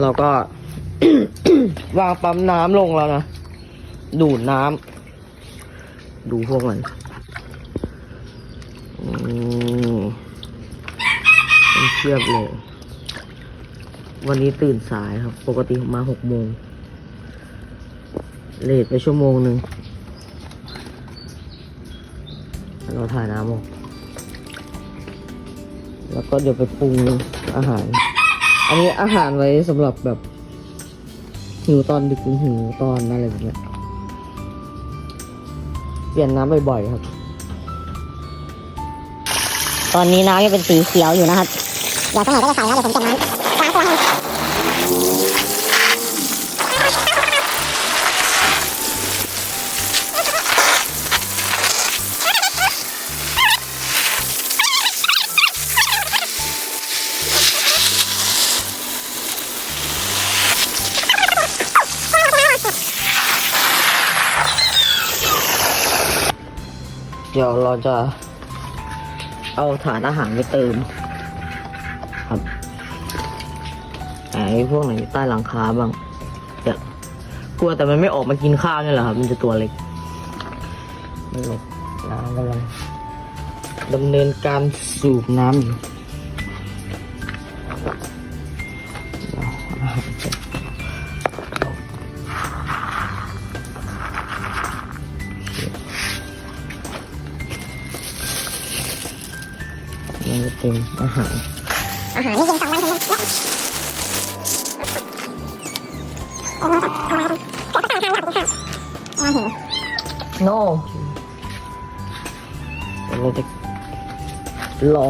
เราก็ วางปั๊มน้ำลงแล้วนะ ดูดน้ำ ดูพวกมันอืมเป็นเทียบเลย วันนี้ตื่นสายครับ ปกติมมาหกโมง เลทไปชั่วโมงหนึ่ง เราถ่ายน้ำออกแล้วก็เดี๋ยวไปปรุงอาหาร อันนี้อาหารไว้สำหรับแบบหิวตอนดึกหรือหิวตอนอะไรแบบเนี้ยเปลี่ยนน้ำบ่อยๆครับ ตอนนี้น้ำยังเป็นสีเขียวอยู่นะครับ เดี๋ยวสักหน่อยก็จะใส่แล้วเดี๋ยวผมจะน้ำ ดี๋ยวเราจะเอาฐานอาหารไปเติม ครับไอ้พวกไหนอยู่ใต้หลังคาบ้างเดี๋ยวกลัวแต่มันไม่ออกมากินข้าวนี่แหละครับ มันจะตัวเล็กไม่หลบน้ำกำลังดำเนินการสูบน้ำอยู่ มันจะเต็มอาหาร อาหารนี่กินสองวันถึงจะเอามาเอามาเอามาเอามาเอามาเอามา no เดี๋ยวเราจะรอ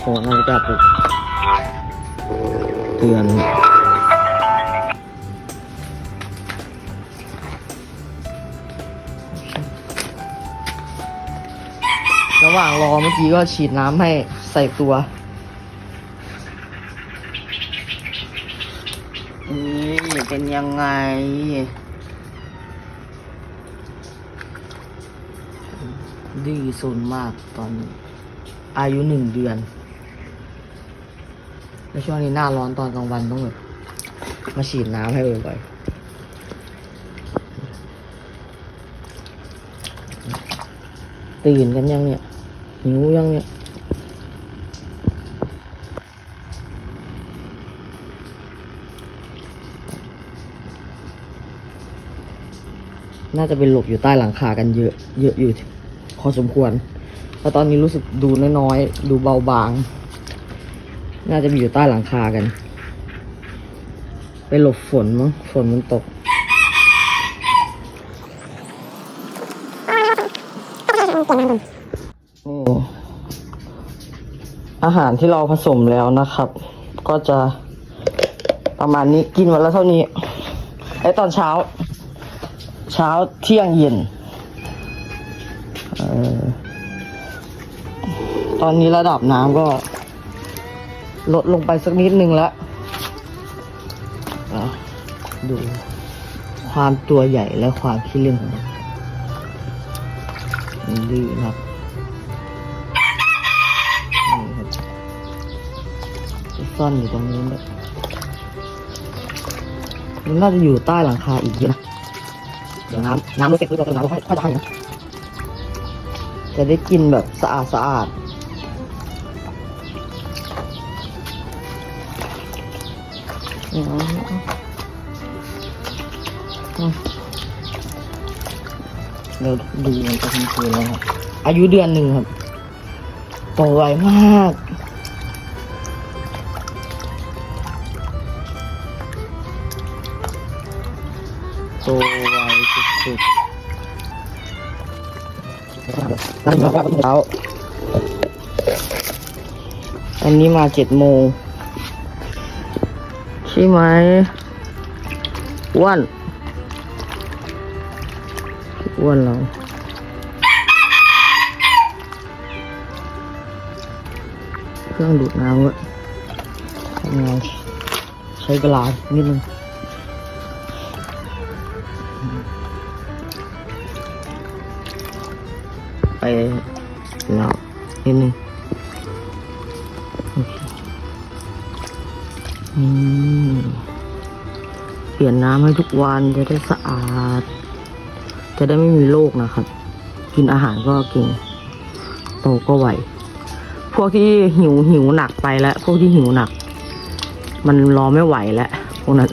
โอ้นาฬิกาปลุกเตือน หว่างรอเมื่อกี้ก็ฉีดน้ำให้ใส่ตัวนี่เป็นยังไงดื้อซนมากตอนนี้ อายุหนึ่งเดือนในช่วงนี้หน้าร้อนตอนกลางวันต้องแบบมาฉีดน้ำให้บ่อยๆตื่นกันยังเนี่ย หิวยังเนี่ยน่าจะเป็นหลบอยู่ใต้หลังคากันเยอะ เยอะอยู่พอสมควรเพราะตอนนี้รู้สึกดูน้อยๆ ดูเบาบาง น่าจะมีอยู่ใต้หลังคากัน ไปหลบฝนมั้ง ฝนมันตกนี่ อาหารที่เราผสมแล้วนะครับ ก็จะประมาณนี้กินวันละเท่านี้ไอตอนเช้า เช้าเที่ยงเย็นออตอนนี้ระดับน้ำก็ ลดลงไปสักนิดนึงแล้วดูความตัวใหญ่และความขี้เล่นของมันดื้อครับ ซ่อนอยู่ตรงนี้เลยมันน่าจะอยู่ใต้หลังคาอีกเยอะนะเดี๋ยวน้ำน้ำไม่เสร็จปุ๊บเราเติมน้ำค่อยค่อยได้นะจะได้กินแบบสะอาดสะอาดอืมอืมเราดูมันจะทำคืนแล้วครับ อายุเดือนหนึ่งครับ โตไวมาก โตไวสุดๆนั่นเช้าอันนี้มาเจ็ดโมงใช่ไหมอ้วนอ้วนเราเครื่องดูดน้ำเว้ยทำไงใช้เวลานิดนึง แล้วนิดนึงเคอืมเปลี่ยนน้ำให้ทุกวันจะได้สะอาด จะได้ไม่มีโรคนะครับ กินอาหารก็เก่งโตก็ไหว พวกที่หิวหิวหนักไปแล้ว พวกที่หิวหนัก มันรอไม่ไหวแล้วพวกนั้น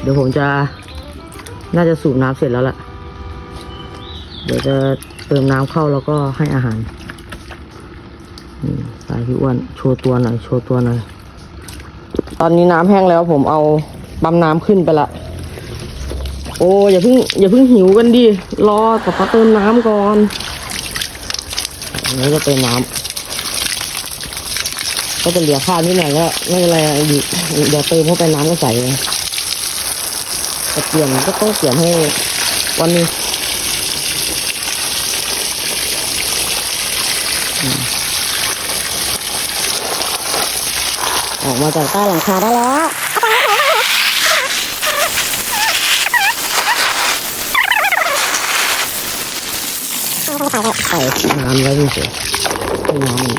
เดี๋ยวผมจะ น่าจะสูบน้ำเสร็จแล้วล่ะ เดี๋ยวจะเติมน้ำเข้าแล้วก็ให้อาหารนี่ไปพี่อ้วนโชว์ตัวหน่อย โชว์ตัวหน่อย ตอนนี้น้ำแห้งแล้วผมเอาปั๊มน้ำขึ้นไปละ โอ้อย่าเพิ่งอย่าเพิ่งหิวกันดิ รอป๊าป๊าเติมน้ำก่อนอันนี้ก็เติมน้ำก็จะเหลือข้าวนิดหน่อยก็ไม่เป็นไรอยู่เดี๋ยวเติมเข้าไปน้ำก็ใสเลย แต่เปลี่ยนก็ต้องเปลี่ยนให้วันนี้ออกมาจากใต้หลังคาได้แล้วใส่น้ำไว้เฉยๆให้น้ำมัน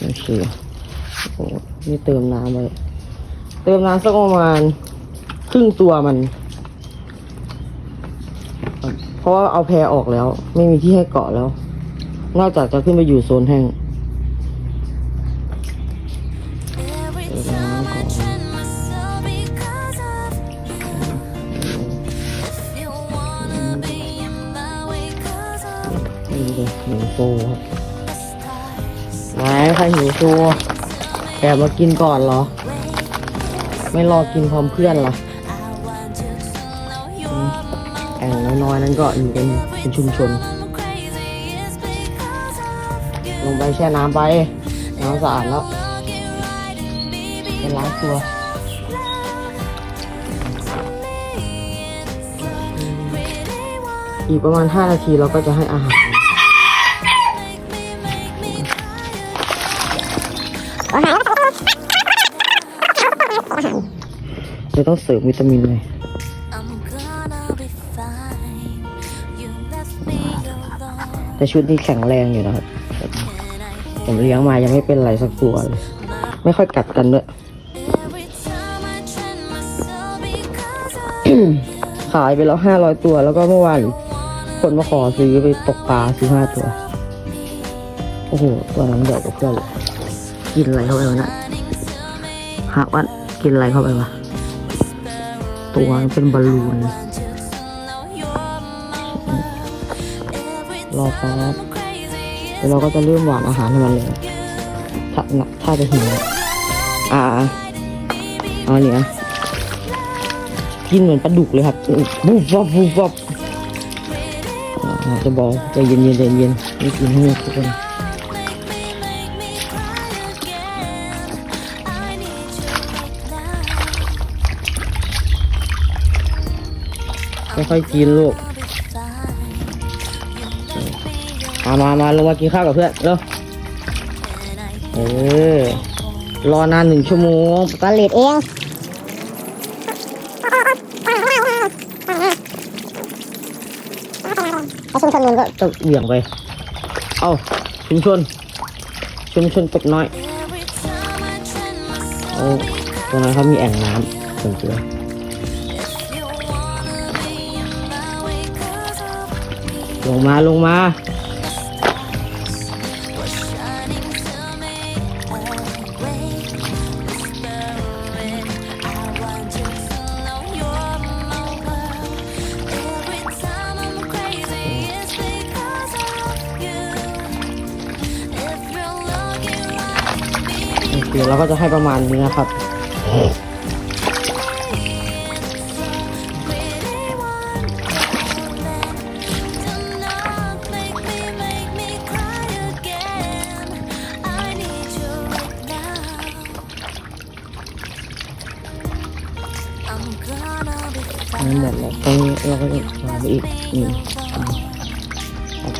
โอเคโอ้ นี่เติมน้ำไว้ เติมน้ำสักประมาณครึ่งตัวมัน เพราะว่าเอาแพรออกแล้ว ไม่มีที่ให้เกาะแล้ว นอกจากจะขึ้นไปอยู่โซนแห้งนี่เลยหนูโซครับไหนใครหิวโซแอบมากินก่อนเหรอ ไม่รอกินพร้อมเพื่อนเหรอแอ่งน้อยๆนั้นก็อยู่เป็นเป็นชุมชน ลงไปแช่น้ำไป น้ำสะอาดแล้วเป็นล้างตัวอีกประมาณ 5 นาทีเราก็จะให้อาหาร Make me, make me cry. จะต้องเสริมวิตามินเลย I'm gonna be fine. You left me alone. แต่ชุดนี้แข็งแรงอยู่นะครับ Can I ผมเลี้ยงมายังไม่เป็นไรสักตัวเลย ไม่ค่อยกัดกันด้วย every time I train myself because of ขายไปแล้ว500ตัว แล้วก็เมื่อวานคนมาขอซื้อไปตกปลาซื้อห้าตัว โอ้โห ตัวนั้นใหญ่กว่าเพื่อนเลยกินอะไรเข้าไปวะนะหากว่ากินอะไรเข้าไปวะ ตัวเป็นบอลลูนรอแป๊บเดี๋ยวเราก็จะเริ่มหวานอาหารให้มันเลยถ้าถ้าจะหิวอ่าเอาเนี่ยกินเหมือนปลาดุกเลยครับบูบวับบูบวับจะบอกใจเย็นเย็นๆใจเย็นไม่กินให้ทุกคน ค่อยๆกินลูกมามามาลงมากินข้าวกับเพื่อนเร็วเออรอนานหนึ่งชั่วโมงก็เลดเองถ้าชุมชนนู้นก็จะเหวี่ยงไป เอาชุมชน ชุมชนเป็ดน้อยเอาตรงนั้นเขามีแอ่งน้ำส่วน ลงมาลงมาโอเคเราก็จะให้ประมาณนี้นะครับ อีกนี่อ่าเอาไป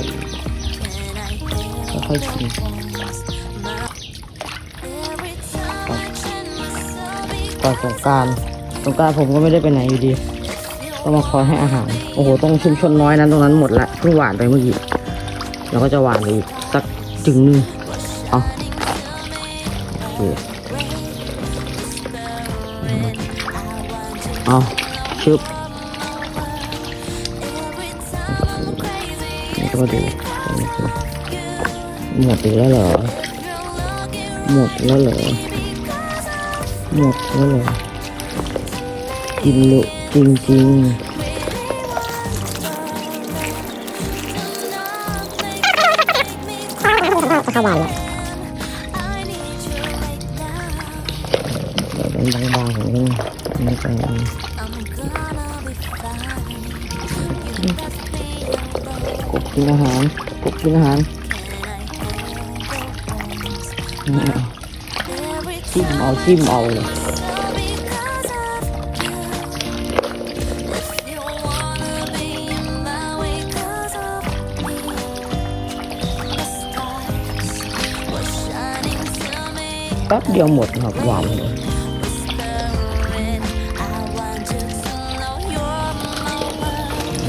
ค่อยชินตอนสงการสงการผมก็ไม่ได้ไปไหนอยู่ดีก็มาคอยให้อาหาร โอ้โห ตรงชุมชนน้อยนั้นตรงนั้นหมดละเพิ่งหวานไปเมื่อกี้เราก็จะหวานไปอีกสักจึงนึงเอาโอเคเอาชึบ นี่ก็ดูหมดอีกแล้วเหรอ หมดแล้วเหรอ หมดแล้วเหรอ กินลุจริงจริงจะเข้าหวานแล้วๆเดี๋ยวเป็นบางๆของนี่ไม่ไปอันนี้ กินอาหารกบกินอาหารจิ้มเอาจิ้มเอาเลยแป๊บเดียวหมดครับหวานเลย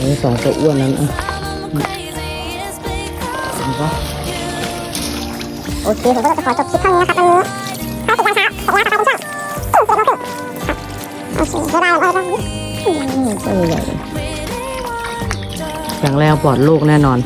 นี่สองตัวอ้วนนั้นอะ โอเคผมก็จะขอจบคลิปเท่านี้นะครับวันนี้ถ้าติดตามช้าขอบคุณนะครับคุณช่างโอเคบ๊ายบายบ๊ายบายตัวใหญ่เลยแข็งแรงปลอดโรคแน่นอน